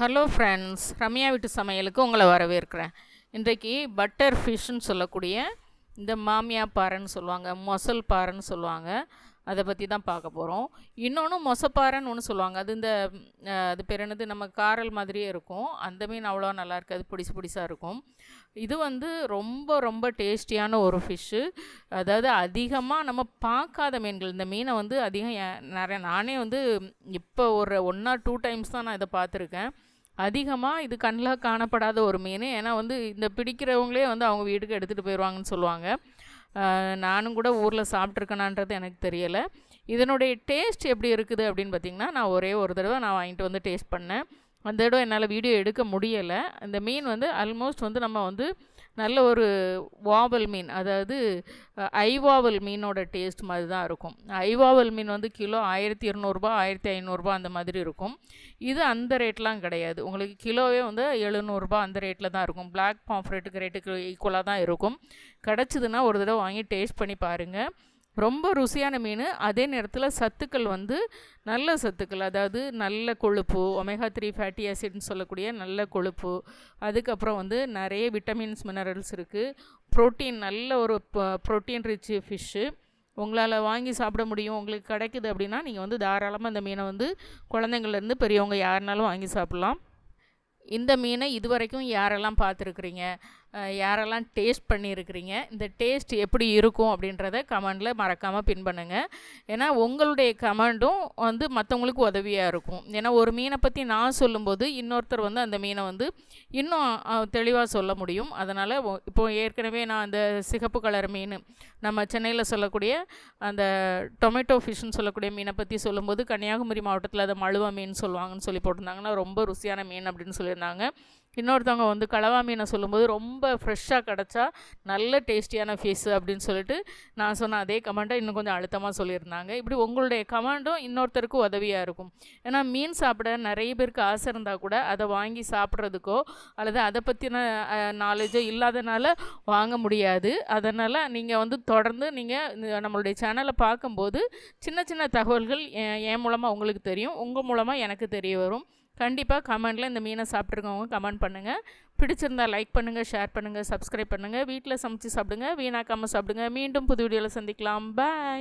Hello friends Ramya வீட்டு சமையலுக்கு உங்களை வரவேற்கிறேன். இன்றைக்கு பட்டர் ஃபிஷ்ஷுன்னு சொல்லக்கூடிய இந்த மாமியா பாறைன்னு சொல்லுவாங்க மொசல் பாறைன்னு சொல்லுவாங்க. அதை பற்றி தான் பார்க்க போகிறோம் இன்னொன்று மொசப்பாறைன்னு ஒன்று சொல்லுவாங்க. அது இந்த அது பேர் என்னது? நம்ம காரல் மாதிரியே இருக்கும். அந்த மீன் அவ்வளோ நல்லா இருக்காது. பிடிச்சி பிடிச்சாக இருக்கும். இது வந்து ரொம்ப ரொம்ப டேஸ்டியான ஒரு ஃபிஷ்ஷு அதாவது அதிகமாக நம்ம பார்க்காத மீன்கள். இந்த மீனை வந்து அதிகம் நிறைய நானே வந்து இப்போ ஒரு ஒன் ஆர் டூ டைம்ஸ் தான் நான் இதை பார்த்துருக்கேன். அதிகமாக இது கண்ணில் காணப்படாத ஒரு மீன். ஏன்னா வந்து இந்த பிடிக்கிறவங்களே வந்து அவங்க வீட்டுக்கு எடுத்துகிட்டு போயிடுவாங்கன்னு சொல்லுவாங்க. நானும் கூட ஊரில் சாப்பிட்ருக்கேனான்றது எனக்கு தெரியலை. இதனுடைய டேஸ்ட் எப்படி இருக்குது அப்படின்னு பார்த்திங்கன்னா நான் ஒரே ஒரு தடவை நான் வாங்கிட்டு வந்து டேஸ்ட் பண்ணேன். அந்த தடவை என்னால் வீடியோ எடுக்க முடியலை. இந்த மீன் வந்து ஆல்மோஸ்ட் வந்து நம்ம வந்து நல்ல ஒரு வாவல் மீன் அதாவது ஐவாவல் மீனோட டேஸ்ட் மாதிரி தான் இருக்கும். ஐவாவல் மீன் வந்து கிலோ ஆயிரத்தி இரநூறுபா ஆயிரத்தி ஐநூறுரூபா அந்த மாதிரி இருக்கும். இது அந்த ரேட்லாம் கிடையாது. உங்களுக்கு கிலோவே வந்து எழுநூறுபா அந்த ரேட்டில் தான் இருக்கும். பிளாக் பாம்ஃப்ரெட்டுக்கு ரேட்டுக்கு ஈக்குவலாக தான் இருக்கும். கிடச்சிதுன்னா ஒரு தடவை வாங்கி டேஸ்ட் பண்ணி பாருங்கள் ரொம்ப ருசியான மீன். அதே நேரத்தில் சத்துக்கள் வந்து நல்ல சத்துக்கள். அதாவது நல்ல கொழுப்பு ஒமேகா த்ரீ ஃபேட்டி ஆசிட்னு சொல்லக்கூடிய நல்ல கொழுப்பு. அதுக்கப்புறம் வந்து நிறைய விட்டமின்ஸ் மினரல்ஸ் இருக்குது ப்ரோட்டீன் நல்ல ஒரு ப்ரோட்டீன் ரிச் ஃபிஷ்ஷு உங்களால் வாங்கி சாப்பிட முடியும். உங்களுக்கு கிடைக்குது அப்படின்னா நீங்கள் வந்து தாராளமாக இந்த மீனை வந்து குழந்தைங்கள்லேருந்து பெரியவங்க யாருனாலும் வாங்கி சாப்பிட்லாம். இந்த மீனை இது வரைக்கும் யாரெல்லாம் பார்த்துருக்குறீங்க? யாரெல்லாம் டேஸ்ட் பண்ணியிருக்கிறீங்க இந்த டேஸ்ட் எப்படி இருக்கும் அப்படின்றத கமெண்டில் மறக்காமல் பின் பண்ணுங்கள் ஏன்னா உங்களுடைய கமெண்டும் வந்து மற்றவங்களுக்கு உதவியாக இருக்கும். ஏன்னா ஒரு மீனை பற்றி நான் சொல்லும்போது இன்னொருத்தர் வந்து அந்த மீனை வந்து இன்னும் தெளிவாக சொல்ல முடியும். அதனால் இப்போது ஏற்கனவே நான் அந்த சிகப்பு கலர் மீன் நம்ம சென்னையில் சொல்லக்கூடிய அந்த டொமேட்டோ ஃபிஷ்னு சொல்லக்கூடிய மீனை பற்றி சொல்லும்போது கன்னியாகுமரி மாவட்டத்தில் அதை மழுவ மீன் சொல்லுவாங்கன்னு சொல்லி போட்டிருந்தாங்கன்னா ரொம்ப ருசியான மீன் அப்படின்னு சொல்லியிருந்தாங்க. இன்னொருத்தவங்க வந்து கலவா மீனை சொல்லும்போது ரொம்ப ஃப்ரெஷ்ஷாக கிடச்சா நல்ல டேஸ்டியான ஃபீஸ் அப்படின்னு சொல்லிட்டு நான் சொன்ன அதே கமெண்ட்டை இன்னும் கொஞ்சம் அழுத்தமாக சொல்லியிருந்தாங்க. இப்படி உங்களுடைய கமெண்டும் இன்னொருத்தருக்கு உதவியாக இருக்கும். ஏன்னா மீன் சாப்பிட நிறைய பேருக்கு ஆசை இருந்தால் கூட அதை வாங்கி சாப்பிட்றதுக்கோ அல்லது அதை பற்றின நாலேஜோ இல்லாதனால வாங்க முடியாது. அதனால் நீங்கள் வந்து தொடர்ந்து நீங்கள் நம்மளுடைய சேனலை பார்க்கும்போது சின்ன சின்ன தகவல்கள் என் மூலமாக உங்களுக்கு தெரியும். உங்கள் மூலமாக எனக்கு தெரிய வரும். கண்டிப்பாக கமெண்டில் இந்த மீனை சாப்பிட்ருக்கவங்க கமெண்ட் பண்ணுங்கள் பிடிச்சிருந்தா லைக் பண்ணுங்கள் ஷேர் பண்ணுங்கள் சப்ஸ்கிரைப் பண்ணுங்கள் வீட்டில் சமைச்சு சாப்பிடுங்க வீணாக்காமல் சாப்பிடுங்க. மீண்டும் புது வீடியோவில் சந்திக்கலாம். பாய்.